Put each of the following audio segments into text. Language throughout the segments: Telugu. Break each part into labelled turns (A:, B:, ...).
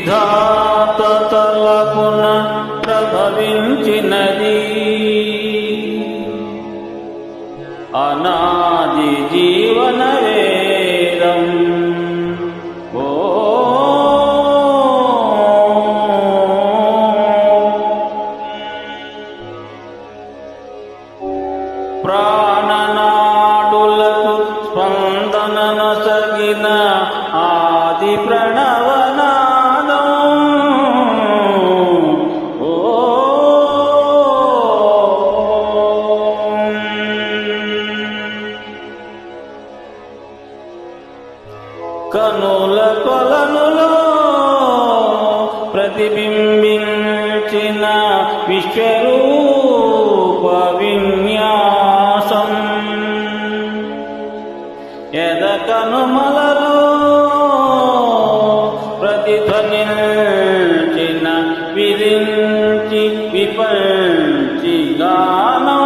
A: విధాత తలపున ప్రభవించినది. అనాది జీవన వేదం. ఓ ప్రాణనాడులకు ప్రతిబింబించిన విశ్వరూప విన్యాసం ఎద కనుమలలో ప్రతిధ్వనించిన విరించి విపంచి గానం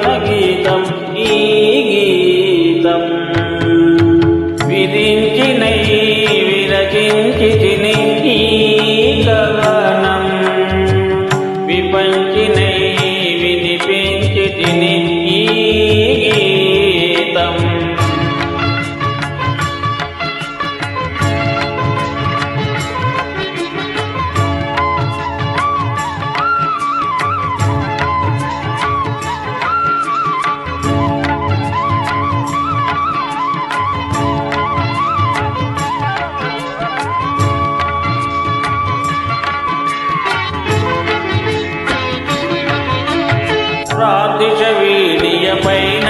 A: వీడియ పైన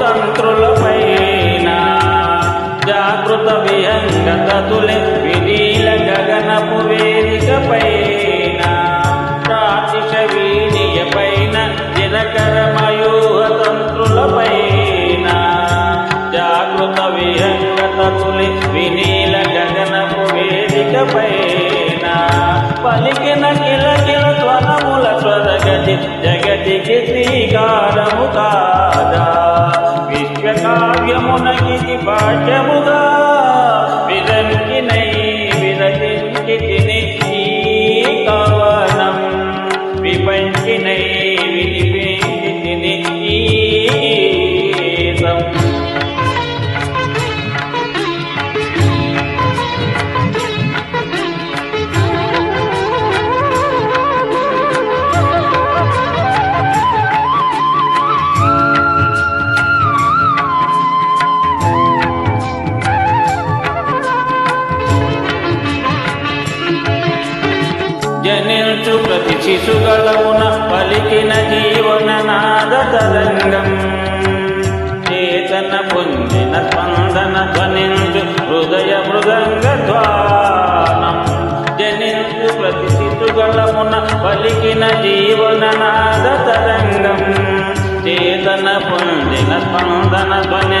A: తంత్రుల పైన జాగృత విహంగతులే వినీల గగనపు వేదిక పైన ప్రార్థిష వీడియ పైన దినకరమయోహ తంత్రుల పైన జాగృత విహంగతులే వినీల గగనపు వేదిక పైన పలికిన కిల కిల స్వరముల స్వరగతి జగతికి శ్రీకారము కాదా విశ్వకావ్యమునకి పాఠ్యముగా ప్రతి శిశుగలమున పలికిన జీవన నాద తరంగం చేతన పొందిన స్పందన ధ్వనించు హృదయ మృదంగ ద్వానం జనించు ప్రతి శిశుగలమున పలికిన జీవన నాద తరంగం చేతన పొందిన స్పందన ధ్వని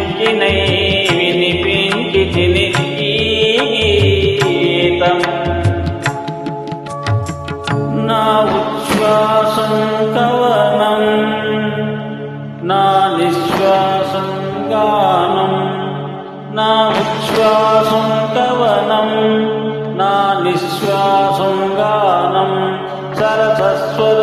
A: పంచినై వినిపించి తిని గీతం. నా ఉచ్ఛ్వాసం కవనం నా నిశ్వాసం గానం నా ఉచ్ఛ్వాసం కవనం నా నిశ్వాసం గానం. సరసస్వర